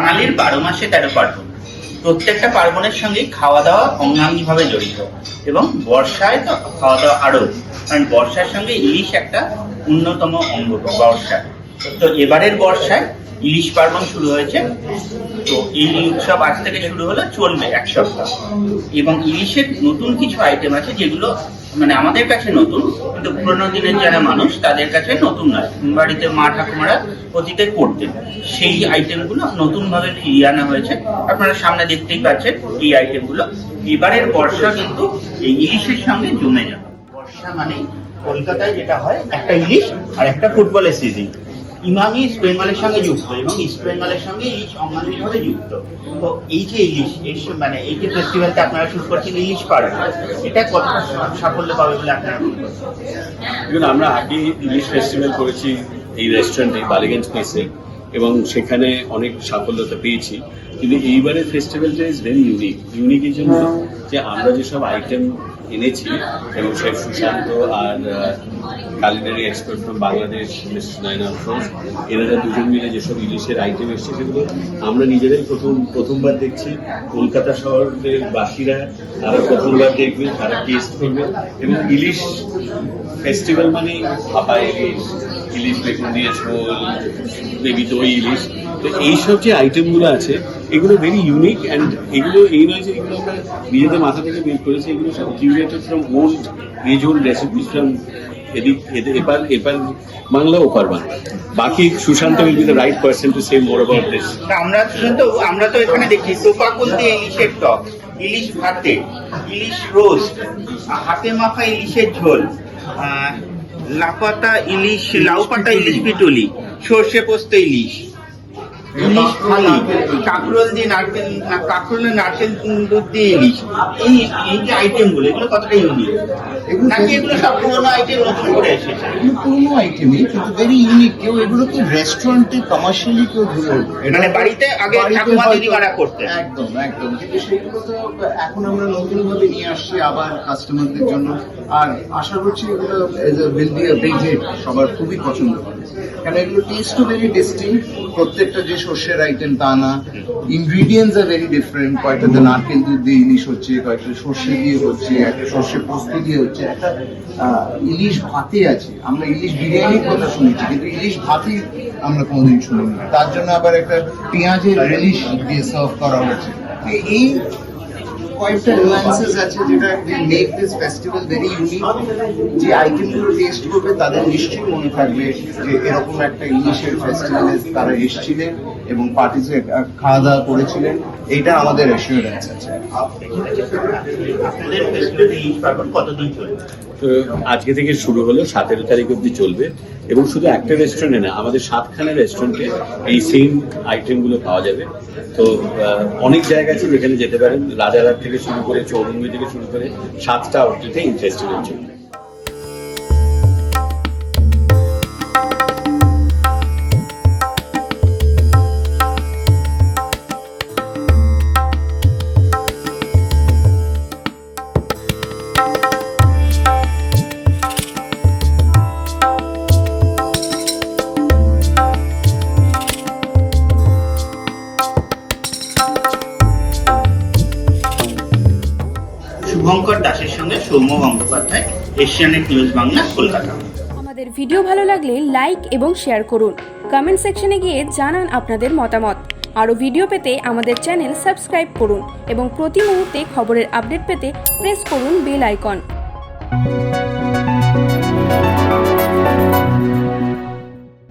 মাসে তেরো পার্বণ। প্রত্যেকটা পার্বণের সঙ্গে খাওয়া দাওয়া অঙ্গাঙ্গিভাবে জড়িত এবং বর্ষায় তো খাওয়া দাওয়া আরও, কারণ বর্ষার সঙ্গে ইলিশ একটা অন্যতম অঙ্গ বর্ষা। তো এবারের বর্ষায় ইলিশ পার্বণ শুরু হয়েছে। তো এই উৎসব আজ থেকে শুরু হলো চলবে এক সপ্তাহ। এবং ইলিশের নতুন কিছু আইটেম আছে যেগুলো মানে আমাদের কাছে নতুন, কিন্তু পুরোনো দিনের যারা মানুষ, তাদের কাছে নতুন নয়। বাড়িতে মা ঠাকুমারা অতীতে করতেন। সেই আইটেমগুলো নতুনভাবে ফিরিয়ে আনা হয়েছে। আপনারা সামনে দেখতেই পাচ্ছেন এই আইটেমগুলো এবারের বর্ষা কিন্তু এই ইলিশের সঙ্গে জমে যাবে। বর্ষা মানে কলকাতায় যেটা হয়, একটা ইলিশ আর একটা ফুটবলের সিজন ইমামি ইস্ট বেঙ্গলের সঙ্গে যুক্ত এবং ইস্ট বেঙ্গলের সঙ্গে ইলিশ যুক্ত। তো এই যে ইলিশ মানে এই যে ফেস্টিভ্যালটা আপনারা শুরু করছেন ইলিশ এটা কত সাফল্য পাবে বলে আপনারা আমরা আগে ইলিশ ফেস্টিভ্যাল করেছি এই রেস্টুরেন্টে বালিগঞ্জ প্লেসে এবং সেখানে অনেক সাফল্যতা পেয়েছি। কিন্তু এইবারের ফেস্টিভ্যালটা ইজ ভেরি ইউনিক ইউনিক এই জন্য যে আমরা যেসব আইটেম এনেছি এবং chef Sushant R culinary expert from Bangladesh miss Naina Afroz এনারা দুজন মিলে যেসব ইলিশের আইটেম এসছে সেগুলো আমরা নিজেরাই প্রথম, প্রথমবার দেখছি। কলকাতা শহরের বাসীরা তারা প্রথমবার দেখবে, তারা টেস্ট করবে এবং ইলিশ ফেস্টিভ্যাল মানে ভাপা ইলিশ ইলিশ বেগুন দিয়ে ঝোল বেবি দই ইলিশ। তো এইসব যে আইটেমগুলো আছে এগুলো ভেরি ইউনিক অ্যান্ড এগুলো এই নয় যে এগুলো আমরা নিজেদের মাথা থেকে বের করেছি, এগুলো সব curated from old age old recipes from এদিক এপার এপার বাংলা, ওপার বাংলা। বাকি Sushant will be the right person to say more about this আমরা তো আমরা তো এখানে দেখি টোপাকুল দিয়ে ইলিশের টক, ইলিশ ভাতে, ইলিশ রোস্ট, হাতে মাখা ইলিশের ঝোল লাপাতা ইলিশ, লাউ পাতা ইলিশ পিটুলি, সর্ষে পোস্ত ইলিশ। ইলিশ থালি কাঁকরোল দিয়ে নারকেল কাঁকরোলের নারকেল দুধ দিয়ে ইলিশ। এই এই যে এগুলো কতটা ইউনিক নাকি এগুলো সব পুরোনো আইটেম নতুন করে এসেছে? পুরোনো আইটেমই কিন্তু ভেরি ইউনিক কেউ এগুলোকে রেস্টুরেন্টে কমার্শিয়ালি কেউ ধরে মানে বাড়িতে আগে ঠাকুমা দিদিমারা করতেন। একদম একদম। কিন্তু সেগুলো তো এখন আমরা নতুন ভাবে নিয়ে আসছি আবার কাস্টমারদের জন্য। আর আশা করছি এগুলো উইল বি বিগ হিট সবার খুবই পছন্দ হবে। কারণ এগুলো টেস্টও ভেরি ডিস্টিংক্ট প্রত্যেকটা যে শস্যের আইটেম তা না। ইনগ্রিডিয়েন্টস আর ভেরি ডিফারেন্ট কয়েকটাতে নারকেল দুধ দিয়ে ইলিশ হচ্ছে, কয়েকটা সর্ষে দিয়ে হচ্ছে, একটা সর্ষে পোস্ত দিয়ে হচ্ছে, একটা ইলিশ ভাতে আছে। আমরা ইলিশ বিরিয়ানির কথা শুনেছি, কিন্তু ইলিশ ভাতই আমরা কোনোদিন শুনিনি। তার জন্য আবার একটা পেঁয়াজের রিলিশ দিয়ে সার্ভ করা হচ্ছে। এই তাদের নিশ্চয়ই মনে থাকবে যে এরকম একটা ইলিশের ফেস্টিভ্যালে তারা এসেছিলেন। এবং পার্টিসিপেট খাওয়া দাওয়া করেছিলেন এইটা আমাদের অ্যাসিওরেন্স আছে। আজকে থেকে শুরু হলো সতেরো তারিখ অবধি চলবে। এবং শুধু একটা রেস্টুরেন্টে না আমাদের সাতখানা রেস্টুরেন্টে এই সেম আইটেমগুলো পাওয়া যাবে। তো অনেক জায়গা আছে যেখানে যেতে পারেন। রাজারহাট থেকে শুরু করে চৌরঙ্গি থেকে শুরু করে সাতটা আউটলেটে ফেস্টিভ্যাল চলবে। শুভঙ্কর দাসের সঙ্গে সৌম্য গঙ্গোপাধ্যায় এশিয়ানেট নিউজ বাংলা কলকাতা আমাদের ভিডিও ভালো লাগলে লাইক এবং শেয়ার করুন। কমেন্ট সেকশনে গিয়ে জানান আপনাদের মতামত। আরও ভিডিও পেতে আমাদের চ্যানেল সাবস্ক্রাইব করুন এবং প্রতি মুহূর্তে খবরের আপডেট পেতে প্রেস করুন বেল আইকন।